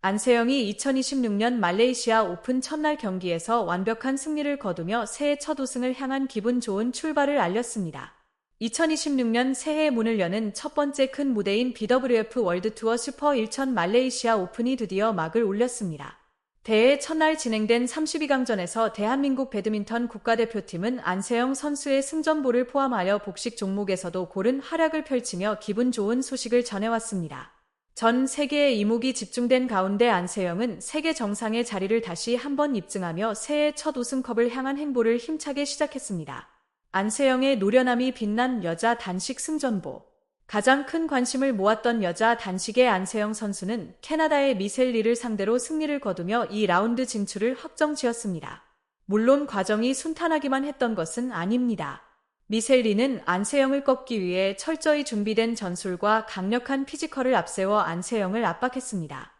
안세영이 2026년 말레이시아 오픈 첫날 경기에서 완벽한 승리를 거두며 새해 첫 우승을 향한 기분 좋은 출발을 알렸습니다. 2026년 새해 문을 여는 첫 번째 큰 무대인 BWF 월드투어 슈퍼 1000 말레이시아 오픈이 드디어 막을 올렸습니다. 대회 첫날 진행된 32강전에서 대한민국 배드민턴 국가대표팀은 안세영 선수의 승전보를 포함하여 복식 종목에서도 고른 활약을 펼치며 기분 좋은 소식을 전해왔습니다. 전 세계의 이목이 집중된 가운데 안세영은 세계 정상의 자리를 다시 한번 입증하며 새해 첫 우승컵을 향한 행보를 힘차게 시작했습니다. 안세영의 노련함이 빛난 여자 단식 승전보. 가장 큰 관심을 모았던 여자 단식의 안세영 선수는 캐나다의 미셀리를 상대로 승리를 거두며 2라운드 진출을 확정 지었습니다. 물론 과정이 순탄하기만 했던 것은 아닙니다. 미셀리는 안세영을 꺾기 위해 철저히 준비된 전술과 강력한 피지컬을 앞세워 안세영을 압박했습니다.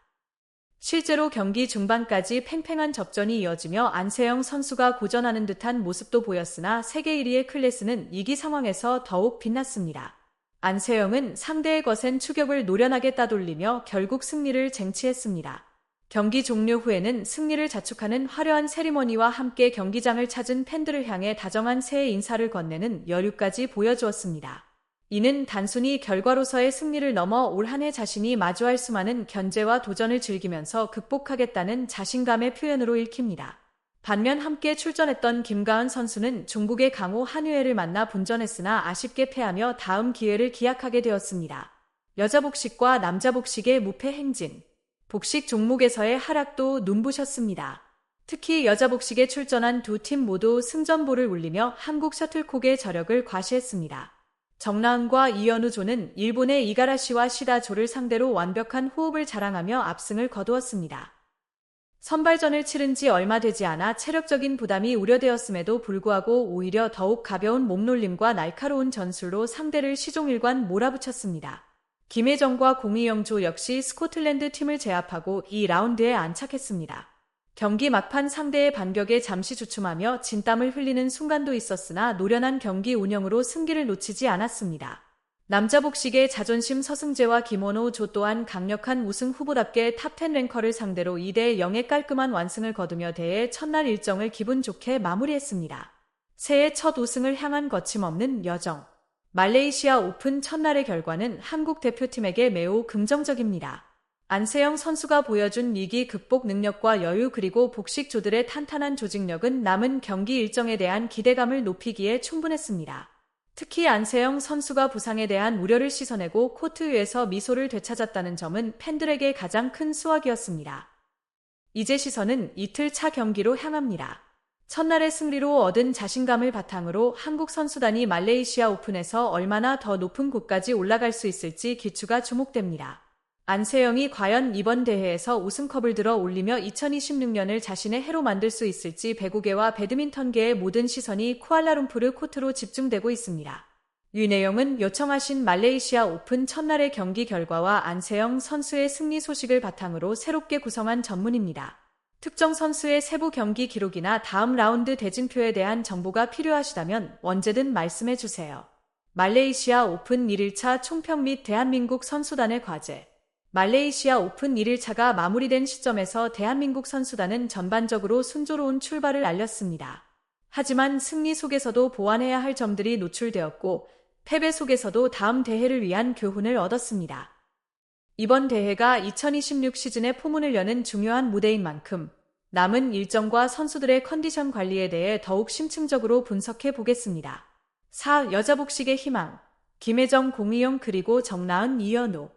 실제로 경기 중반까지 팽팽한 접전이 이어지며 안세영 선수가 고전하는 듯한 모습도 보였으나 세계 1위의 클래스는 이기 상황에서 더욱 빛났습니다. 안세영은 상대의 거센 추격을 노련하게 따돌리며 결국 승리를 쟁취했습니다. 경기 종료 후에는 승리를 자축하는 화려한 세리머니와 함께 경기장을 찾은 팬들을 향해 다정한 새해 인사를 건네는 여류까지 보여주었습니다. 이는 단순히 결과로서의 승리를 넘어 올 한 해 자신이 마주할 수많은 견제와 도전을 즐기면서 극복하겠다는 자신감의 표현으로 읽힙니다. 반면 함께 출전했던 김가은 선수는 중국의 강호 한유애를 만나 분전했으나 아쉽게 패하며 다음 기회를 기약하게 되었습니다. 여자 복식과 남자 복식의 무패 행진. 복식 종목에서의 하락도 눈부셨습니다. 특히 여자 복식에 출전한 두 팀 모두 승전보를 울리며 한국 셔틀콕의 저력을 과시했습니다. 정나은과 이현우 조는 일본의 이가라시와 시다조를 상대로 완벽한 호흡을 자랑하며 압승을 거두었습니다. 선발전을 치른 지 얼마 되지 않아 체력적인 부담이 우려되었음에도 불구하고 오히려 더욱 가벼운 몸놀림과 날카로운 전술로 상대를 시종일관 몰아붙였습니다. 김혜정과 공희영조 역시 스코틀랜드 팀을 제압하고 2라운드에 안착했습니다. 경기 막판 상대의 반격에 잠시 주춤하며 진땀을 흘리는 순간도 있었으나 노련한 경기 운영으로 승기를 놓치지 않았습니다. 남자 복식의 자존심 서승재와 김원호 조 또한 강력한 우승 후보답게 탑10 랭커를 상대로 2대 0의 깔끔한 완승을 거두며 대회 첫날 일정을 기분 좋게 마무리했습니다. 새해 첫 우승을 향한 거침없는 여정. 말레이시아 오픈 첫날의 결과는 한국 대표팀에게 매우 긍정적입니다. 안세영 선수가 보여준 위기 극복 능력과 여유 그리고 복식조들의 탄탄한 조직력은 남은 경기 일정에 대한 기대감을 높이기에 충분했습니다. 특히 안세영 선수가 부상에 대한 우려를 씻어내고 코트 위에서 미소를 되찾았다는 점은 팬들에게 가장 큰 수확이었습니다. 이제 시선은 이틀 차 경기로 향합니다. 첫날의 승리로 얻은 자신감을 바탕으로 한국 선수단이 말레이시아 오픈에서 얼마나 더 높은 곳까지 올라갈 수 있을지 기추가 주목됩니다. 안세영이 과연 이번 대회에서 우승컵을 들어 올리며 2026년을 자신의 해로 만들 수 있을지 배구계와 배드민턴계의 모든 시선이 쿠알라룸푸르 코트로 집중되고 있습니다. 윤혜영은 요청하신 말레이시아 오픈 첫날의 경기 결과와 안세영 선수의 승리 소식을 바탕으로 새롭게 구성한 전문입니다. 특정 선수의 세부 경기 기록이나 다음 라운드 대진표에 대한 정보가 필요하시다면 언제든 말씀해 주세요. 말레이시아 오픈 1일차 총평 및 대한민국 선수단의 과제. 말레이시아 오픈 1일차가 마무리된 시점에서 대한민국 선수단은 전반적으로 순조로운 출발을 알렸습니다. 하지만 승리 속에서도 보완해야 할 점들이 노출되었고 패배 속에서도 다음 대회를 위한 교훈을 얻었습니다. 이번 대회가 2026 시즌의 포문을 여는 중요한 무대인 만큼 남은 일정과 선수들의 컨디션 관리에 대해 더욱 심층적으로 분석해 보겠습니다. 4. 여자 복식의 희망 김혜정 공희영 그리고 정나은 이현우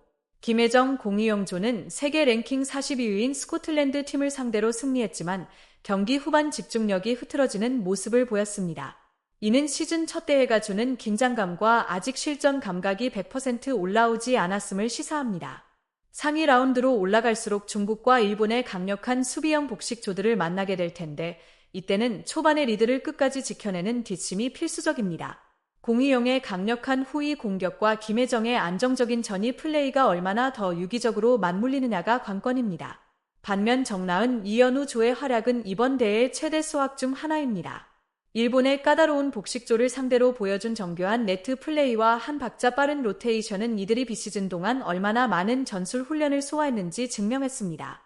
김혜정 공희영조는 세계 랭킹 42위인 스코틀랜드 팀을 상대로 승리했지만 경기 후반 집중력이 흐트러지는 모습을 보였습니다. 이는 시즌 첫 대회가 주는 긴장감과 아직 실전 감각이 100% 올라오지 않았음을 시사합니다. 상위 라운드로 올라갈수록 중국과 일본의 강력한 수비형 복식조들을 만나게 될 텐데 이때는 초반의 리드를 끝까지 지켜내는 뒷심이 필수적입니다. 공희용의 강력한 후위 공격과 김혜정의 안정적인 전위 플레이가 얼마나 더 유기적으로 맞물리느냐가 관건입니다. 반면 정나은, 이연우 조의 활약은 이번 대회의 최대 수확 중 하나입니다. 일본의 까다로운 복식조를 상대로 보여준 정교한 네트 플레이와 한 박자 빠른 로테이션은 이들이 비시즌 동안 얼마나 많은 전술 훈련을 소화했는지 증명했습니다.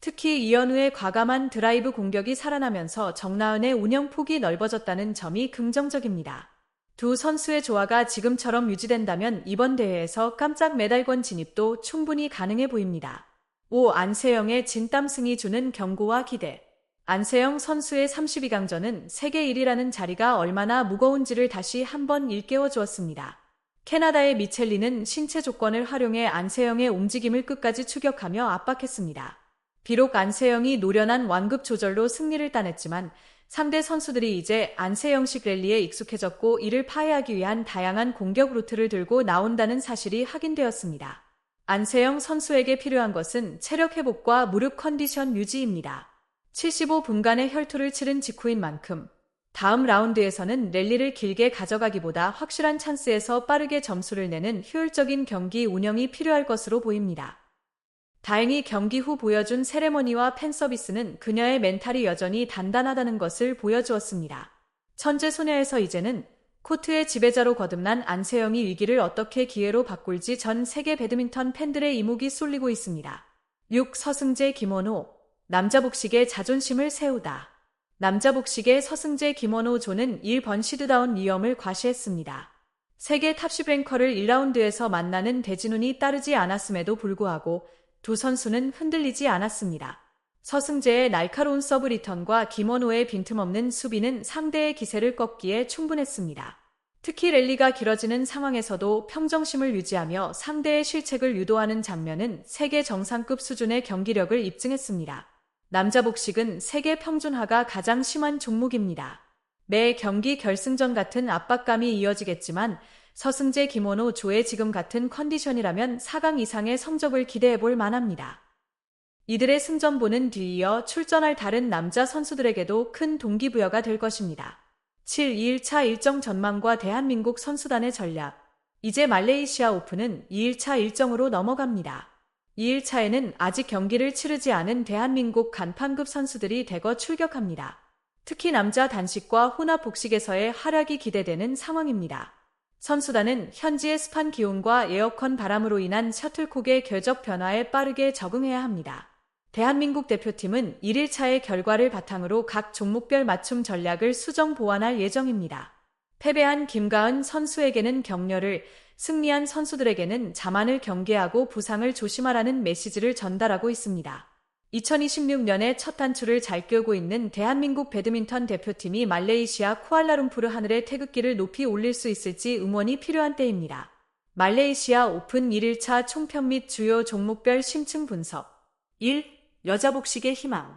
특히 이현우의 과감한 드라이브 공격이 살아나면서 정나은의 운영 폭이 넓어졌다는 점이 긍정적입니다. 두 선수의 조화가 지금처럼 유지된다면 이번 대회에서 깜짝 메달권 진입도 충분히 가능해 보입니다. 5. 안세영의 진땀승이 주는 경고와 기대. 안세영 선수의 32강전은 세계 1위라는 자리가 얼마나 무거운지를 다시 한번 일깨워 주었습니다. 캐나다의 미첼리는 신체 조건을 활용해 안세영의 움직임을 끝까지 추격하며 압박했습니다. 비록 안세영이 노련한 완급 조절로 승리를 따냈지만 상대 선수들이 이제 안세영식 랠리에 익숙해졌고 이를 파해하기 위한 다양한 공격 루트를 들고 나온다는 사실이 확인되었습니다. 안세영 선수에게 필요한 것은 체력 회복과 무릎 컨디션 유지입니다. 75분간의 혈투를 치른 직후인 만큼 다음 라운드에서는 랠리를 길게 가져가기보다 확실한 찬스에서 빠르게 점수를 내는 효율적인 경기 운영이 필요할 것으로 보입니다. 다행히 경기 후 보여준 세레머니와 팬 서비스는 그녀의 멘탈이 여전히 단단하다는 것을 보여주었습니다. 천재 소녀에서 이제는 코트의 지배자로 거듭난 안세영이 위기를 어떻게 기회로 바꿀지 전 세계 배드민턴 팬들의 이목이 쏠리고 있습니다. 6. 서승재 김원호 남자 복식의 자존심을 세우다. 남자 복식의 서승재 김원호 조는 1번 시드다운 위험을 과시했습니다. 세계 탑10 랭커를 1라운드에서 만나는 대진운이 따르지 않았음에도 불구하고 두 선수는 흔들리지 않았습니다. 서승재의 날카로운 서브 리턴과 김원호의 빈틈없는 수비는 상대의 기세를 꺾기에 충분했습니다. 특히 랠리가 길어지는 상황에서도 평정심을 유지하며 상대의 실책을 유도하는 장면은 세계 정상급 수준의 경기력을 입증했습니다. 남자 복식은 세계 평준화가 가장 심한 종목입니다. 매 경기 결승전 같은 압박감이 이어지겠지만 서승재 김원호 조의 지금 같은 컨디션이라면 4강 이상의 성적을 기대해 볼 만합니다. 이들의 승전보는 뒤이어 출전할 다른 남자 선수들에게도 큰 동기부여가 될 것입니다. 7. 2일차 일정 전망과 대한민국 선수단의 전략. 이제 말레이시아 오픈은 2일차 일정으로 넘어갑니다. 2일차에는 아직 경기를 치르지 않은 대한민국 간판급 선수들이 대거 출격합니다. 특히 남자 단식과 혼합 복식에서의 활약이 기대되는 상황입니다. 선수단은 현지의 습한 기온과 에어컨 바람으로 인한 셔틀콕의 궤적 변화에 빠르게 적응해야 합니다. 대한민국 대표팀은 1일차의 결과를 바탕으로 각 종목별 맞춤 전략을 수정 보완할 예정입니다. 패배한 김가은 선수에게는 격려를, 승리한 선수들에게는 자만을 경계하고 부상을 조심하라는 메시지를 전달하고 있습니다. 2026년에 첫 단추를 잘 꿰고 있는 대한민국 배드민턴 대표팀이 말레이시아 쿠알라룸푸르 하늘의 태극기를 높이 올릴 수 있을지 응원이 필요한 때입니다. 말레이시아 오픈 1일차 총평 및 주요 종목별 심층 분석 1. 여자 복식의 희망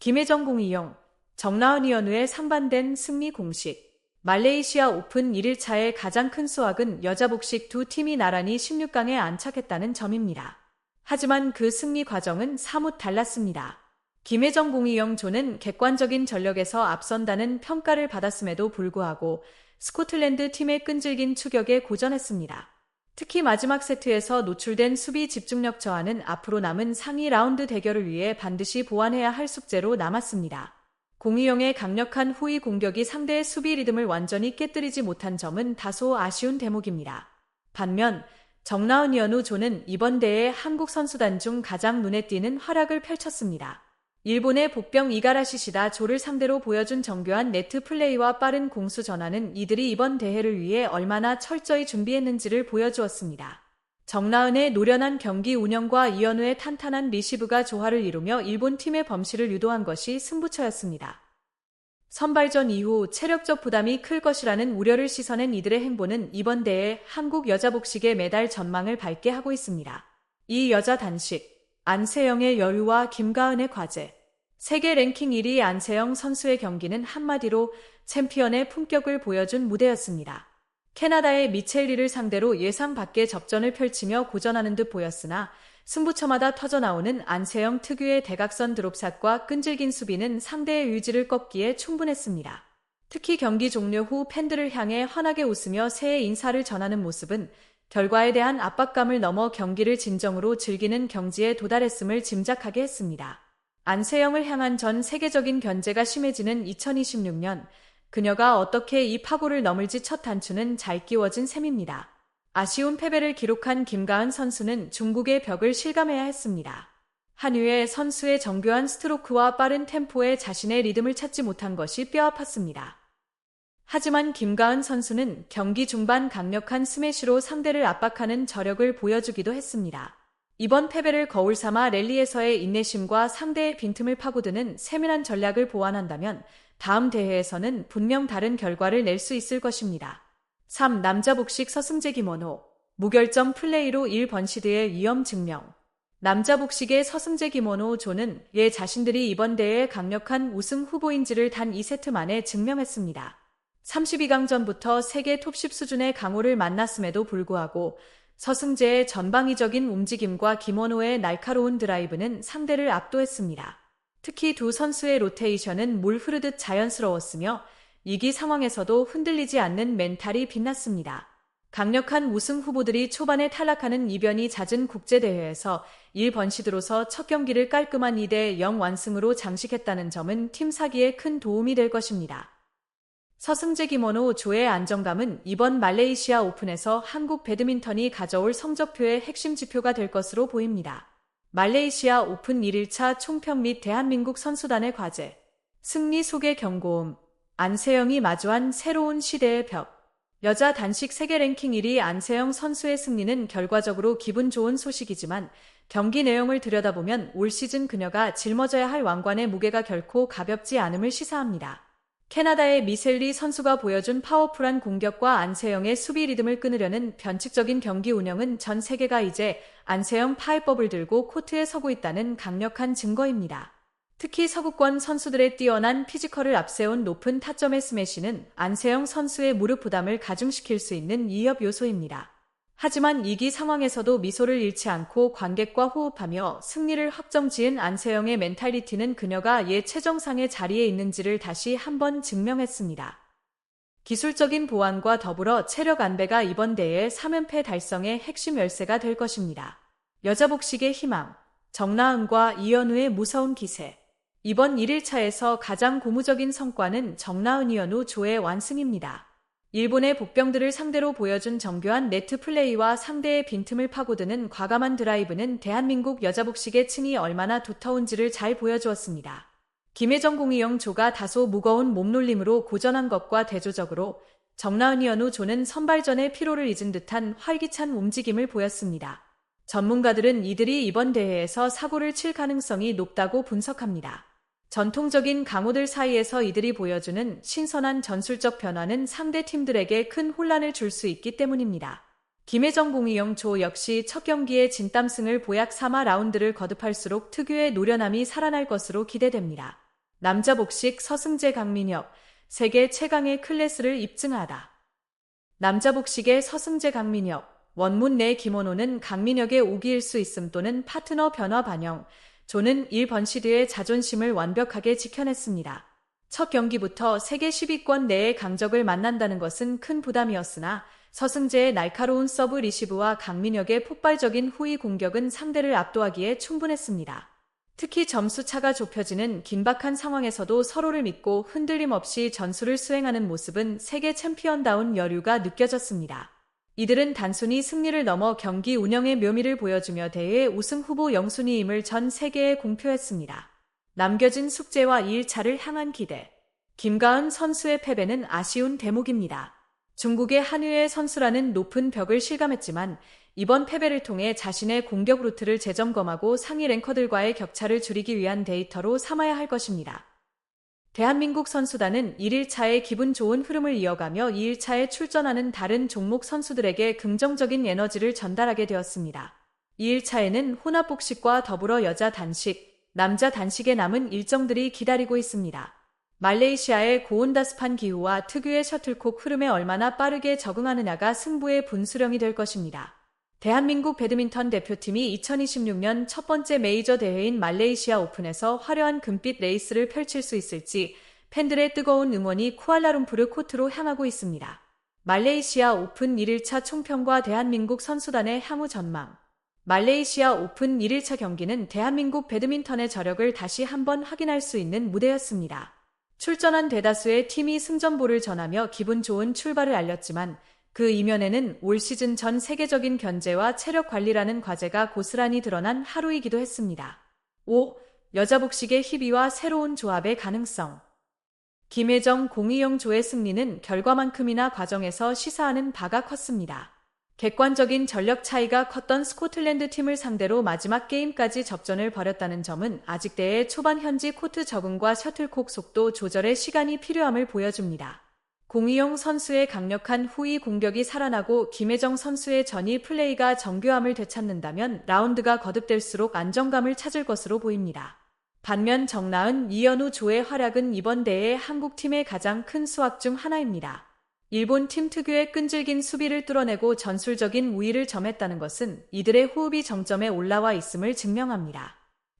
김혜정 공이용, 정나은 위원우의 상반된 승리 공식 말레이시아 오픈 1일차의 가장 큰 수확은 여자 복식 두 팀이 나란히 16강에 안착했다는 점입니다. 하지만 그 승리 과정은 사뭇 달랐습니다. 김혜정 공이영 조는 객관적인 전력에서 앞선다는 평가를 받았음에도 불구하고 스코틀랜드 팀의 끈질긴 추격에 고전했습니다. 특히 마지막 세트에서 노출된 수비 집중력 저하는 앞으로 남은 상위 라운드 대결을 위해 반드시 보완해야 할 숙제로 남았습니다. 공이영의 강력한 후위 공격이 상대의 수비 리듬을 완전히 깨뜨리지 못한 점은 다소 아쉬운 대목입니다. 반면 정나은 연우 조는 이번 대회 한국 선수단 중 가장 눈에 띄는 활약을 펼쳤습니다. 일본의 복병 이가라시시다 조를 상대로 보여준 정교한 네트 플레이와 빠른 공수 전환은 이들이 이번 대회를 위해 얼마나 철저히 준비했는지를 보여주었습니다. 정나은의 노련한 경기 운영과 이현우의 탄탄한 리시브가 조화를 이루며 일본 팀의 범실을 유도한 것이 승부처였습니다. 선발전 이후 체력적 부담이 클 것이라는 우려를 씻어낸 이들의 행보는 이번 대회 한국 여자 복식의 메달 전망을 밝게 하고 있습니다. 이 여자 단식, 안세영의 여유와 김가은의 과제, 세계 랭킹 1위 안세영 선수의 경기는 한마디로 챔피언의 품격을 보여준 무대였습니다. 캐나다의 미첼리를 상대로 예상 밖의 접전을 펼치며 고전하는 듯 보였으나 승부처마다 터져나오는 안세영 특유의 대각선 드롭샷과 끈질긴 수비는 상대의 의지를 꺾기에 충분했습니다. 특히 경기 종료 후 팬들을 향해 환하게 웃으며 새해 인사를 전하는 모습은 결과에 대한 압박감을 넘어 경기를 진정으로 즐기는 경지에 도달했음을 짐작하게 했습니다. 안세영을 향한 전 세계적인 견제가 심해지는 2026년, 그녀가 어떻게 이 파고를 넘을지 첫 단추는 잘 끼워진 셈입니다. 아쉬운 패배를 기록한 김가은 선수는 중국의 벽을 실감해야 했습니다. 한유의 선수의 정교한 스트로크와 빠른 템포에 자신의 리듬을 찾지 못한 것이 뼈아팠습니다. 하지만 김가은 선수는 경기 중반 강력한 스매시로 상대를 압박하는 저력을 보여주기도 했습니다. 이번 패배를 거울 삼아 랠리에서의 인내심과 상대의 빈틈을 파고드는 세밀한 전략을 보완한다면 다음 대회에서는 분명 다른 결과를 낼 수 있을 것입니다. 3. 남자 복식 서승재 김원호 무결점 플레이로 1번 시드의 위험 증명 남자 복식의 서승재 김원호 조는 얘 자신들이 이번 대회에 강력한 우승 후보인지를 단 2세트 만에 증명했습니다. 32강전부터 세계 톱10 수준의 강호를 만났음에도 불구하고 서승재의 전방위적인 움직임과 김원호의 날카로운 드라이브는 상대를 압도했습니다. 특히 두 선수의 로테이션은 물 흐르듯 자연스러웠으며 이기 상황에서도 흔들리지 않는 멘탈이 빛났습니다. 강력한 우승 후보들이 초반에 탈락하는 이변이 잦은 국제대회에서 1번 시드로서 첫 경기를 깔끔한 2대 0 완승으로 장식했다는 점은 팀 사기에 큰 도움이 될 것입니다. 서승재 김원호 조의 안정감은 이번 말레이시아 오픈에서 한국 배드민턴이 가져올 성적표의 핵심 지표가 될 것으로 보입니다. 말레이시아 오픈 1일차 총평 및 대한민국 선수단의 과제 승리 속의 경고음 안세영이 마주한 새로운 시대의 벽 여자 단식 세계 랭킹 1위 안세영 선수의 승리는 결과적으로 기분 좋은 소식이지만 경기 내용을 들여다보면 올 시즌 그녀가 짊어져야 할 왕관의 무게가 결코 가볍지 않음을 시사합니다. 캐나다의 미셀리 선수가 보여준 파워풀한 공격과 안세영의 수비 리듬을 끊으려는 변칙적인 경기 운영은 전 세계가 이제 안세영 파해법을 들고 코트에 서고 있다는 강력한 증거입니다. 특히 서구권 선수들의 뛰어난 피지컬을 앞세운 높은 타점의 스매시는 안세영 선수의 무릎 부담을 가중시킬 수 있는 위협 요소입니다. 하지만 이기 상황에서도 미소를 잃지 않고 관객과 호흡하며 승리를 확정 지은 안세영의 멘탈리티는 그녀가 옛 최정상의 자리에 있는지를 다시 한번 증명했습니다. 기술적인 보완과 더불어 체력 안배가 이번 대회 3연패 달성의 핵심 열쇠가 될 것입니다. 여자 복식의 희망, 정나은과 이현우의 무서운 기세, 이번 1일차에서 가장 고무적인 성과는 정나은 이현우 조의 완승입니다. 일본의 복병들을 상대로 보여준 정교한 네트 플레이와 상대의 빈틈을 파고드는 과감한 드라이브는 대한민국 여자 복식의 층이 얼마나 두터운지를 잘 보여주었습니다. 김혜정 공이영 조가 다소 무거운 몸놀림으로 고전한 것과 대조적으로 정나은 이현우 조는 선발전의 피로를 잊은 듯한 활기찬 움직임을 보였습니다. 전문가들은 이들이 이번 대회에서 사고를 칠 가능성이 높다고 분석합니다. 전통적인 강호들 사이에서 이들이 보여주는 신선한 전술적 변화는 상대 팀들에게 큰 혼란을 줄 수 있기 때문입니다. 김혜정 공이영 조 역시 첫 경기에 진땀승을 보약 삼아 라운드를 거듭할수록 특유의 노련함이 살아날 것으로 기대됩니다. 남자 복식 서승재 강민혁 세계 최강의 클래스를 입증하다. 남자 복식의 서승재 강민혁 원문 내 김원호는 강민혁의 오기일 수 있음 또는 파트너 변화 반영 조는 1번 시드의 자존심을 완벽하게 지켜냈습니다. 첫 경기부터 세계 10위권 내의 강적을 만난다는 것은 큰 부담이었으나 서승재의 날카로운 서브 리시브와 강민혁의 폭발적인 후위 공격은 상대를 압도하기에 충분했습니다. 특히 점수 차가 좁혀지는 긴박한 상황에서도 서로를 믿고 흔들림 없이 전술을 수행하는 모습은 세계 챔피언다운 여류가 느껴졌습니다. 이들은 단순히 승리를 넘어 경기 운영의 묘미를 보여주며 대회 우승 후보 영순위임을 전 세계에 공표했습니다. 남겨진 숙제와 2일차를 향한 기대. 김가은 선수의 패배는 아쉬운 대목입니다. 중국의 한유의 선수라는 높은 벽을 실감했지만 이번 패배를 통해 자신의 공격 루트를 재점검하고 상위 랭커들과의 격차를 줄이기 위한 데이터로 삼아야 할 것입니다. 대한민국 선수단은 1일차에 기분 좋은 흐름을 이어가며 2일차에 출전하는 다른 종목 선수들에게 긍정적인 에너지를 전달하게 되었습니다. 2일차에는 혼합복식과 더불어 여자 단식, 남자 단식에 남은 일정들이 기다리고 있습니다. 말레이시아의 고온다습한 기후와 특유의 셔틀콕 흐름에 얼마나 빠르게 적응하느냐가 승부의 분수령이 될 것입니다. 대한민국 배드민턴 대표팀이 2026년 첫 번째 메이저 대회인 말레이시아 오픈에서 화려한 금빛 레이스를 펼칠 수 있을지 팬들의 뜨거운 응원이 쿠알라룸푸르 코트로 향하고 있습니다. 말레이시아 오픈 1일차 총평과 대한민국 선수단의 향후 전망 말레이시아 오픈 1일차 경기는 대한민국 배드민턴의 저력을 다시 한번 확인할 수 있는 무대였습니다. 출전한 대다수의 팀이 승전보를 전하며 기분 좋은 출발을 알렸지만 그 이면에는 올 시즌 전 세계적인 견제와 체력 관리라는 과제가 고스란히 드러난 하루이기도 했습니다. 5. 여자 복식의 희비와 새로운 조합의 가능성. 김혜정 공이영 조의 승리는 결과만큼이나 과정에서 시사하는 바가 컸습니다. 객관적인 전력 차이가 컸던 스코틀랜드 팀을 상대로 마지막 게임까지 접전을 벌였다는 점은 아직 대회 초반 현지 코트 적응과 셔틀콕 속도 조절에 시간이 필요함을 보여줍니다. 공이용 선수의 강력한 후위 공격이 살아나고 김혜정 선수의 전위 플레이가 정교함을 되찾는다면 라운드가 거듭될수록 안정감을 찾을 것으로 보입니다. 반면 정나은, 이현우 조의 활약은 이번 대회 한국팀의 가장 큰 수확 중 하나입니다. 일본 팀 특유의 끈질긴 수비를 뚫어내고 전술적인 우위를 점했다는 것은 이들의 호흡이 정점에 올라와 있음을 증명합니다.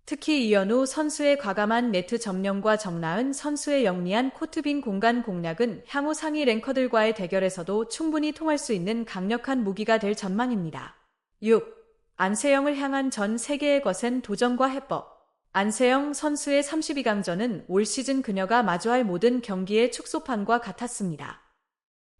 특히 이현우 선수의 과감한 네트 점령과 정나은 선수의 영리한 코트빈 공간 공략은 향후 상위 랭커들과의 대결에서도 충분히 통할 수 있는 강력한 무기가 될 전망입니다. 6. 안세영을 향한 전 세계의 거센 도전과 해법 안세영 선수의 32강전은 올 시즌 그녀가 마주할 모든 경기의 축소판과 같았습니다.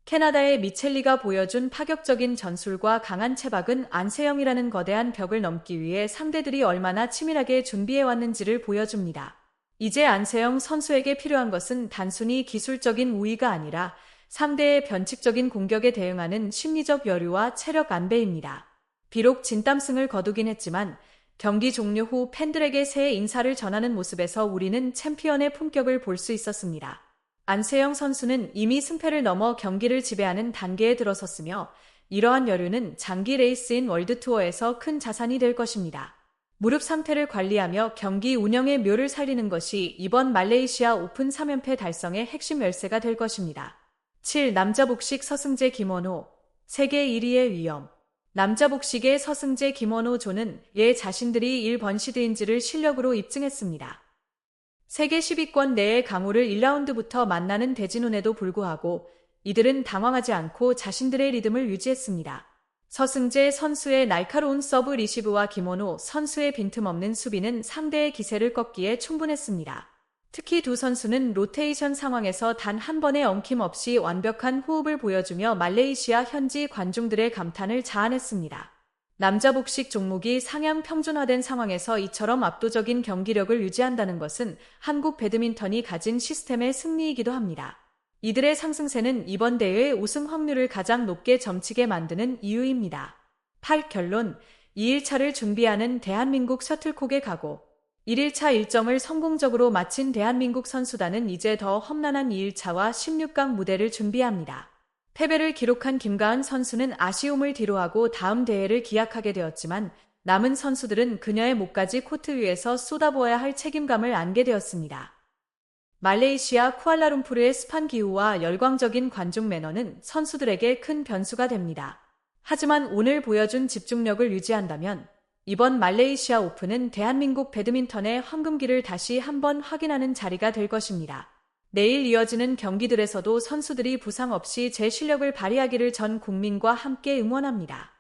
캐나다의 미첼리가 보여준 파격적인 전술과 강한 체박은 안세영이라는 거대한 벽을 넘기 위해 상대들이 얼마나 치밀하게 준비해왔는지를 보여줍니다. 이제 안세영 선수에게 필요한 것은 단순히 기술적인 우위가 아니라 상대의 변칙적인 공격에 대응하는 심리적 여유와 체력 안배입니다. 비록 진땀승을 거두긴 했지만 경기 종료 후 팬들에게 새해 인사를 전하는 모습에서 우리는 챔피언의 품격을 볼 수 있었습니다. 안세영 선수는 이미 승패를 넘어 경기를 지배하는 단계에 들어섰으며 이러한 여류는 장기 레이스인 월드투어에서 큰 자산이 될 것입니다. 무릎 상태를 관리하며 경기 운영의 묘를 살리는 것이 이번 말레이시아 오픈 3연패 달성의 핵심 열쇠가 될 것입니다. 7. 남자 복식 서승재 김원호 세계 1위의 위험 남자 복식의 서승재 김원호 조는 얘 자신들이 1번 시드인지를 실력으로 입증했습니다. 세계 10위권 내의 강호를 1라운드부터 만나는 대진운에도 불구하고 이들은 당황하지 않고 자신들의 리듬을 유지했습니다. 서승재 선수의 날카로운 서브 리시브와 김원호 선수의 빈틈없는 수비는 상대의 기세를 꺾기에 충분했습니다. 특히 두 선수는 로테이션 상황에서 단 한 번의 엉킴 없이 완벽한 호흡을 보여주며 말레이시아 현지 관중들의 감탄을 자아냈습니다. 남자 복식 종목이 상향 평준화된 상황에서 이처럼 압도적인 경기력을 유지한다는 것은 한국 배드민턴이 가진 시스템의 승리이기도 합니다. 이들의 상승세는 이번 대회의 우승 확률을 가장 높게 점치게 만드는 이유입니다. 8. 결론 2일차를 준비하는 대한민국 셔틀콕의 각오 1일차 일정을 성공적으로 마친 대한민국 선수단은 이제 더 험난한 2일차와 16강 무대를 준비합니다. 패배를 기록한 김가은 선수는 아쉬움을 뒤로하고 다음 대회를 기약하게 되었지만 남은 선수들은 그녀의 목까지 코트 위에서 쏟아부어야 할 책임감을 안게 되었습니다. 말레이시아 쿠알라룸푸르의 습한 기후와 열광적인 관중 매너는 선수들에게 큰 변수가 됩니다. 하지만 오늘 보여준 집중력을 유지한다면 이번 말레이시아 오픈은 대한민국 배드민턴의 황금기를 다시 한번 확인하는 자리가 될 것입니다. 내일 이어지는 경기들에서도 선수들이 부상 없이 제 실력을 발휘하기를 전 국민과 함께 응원합니다.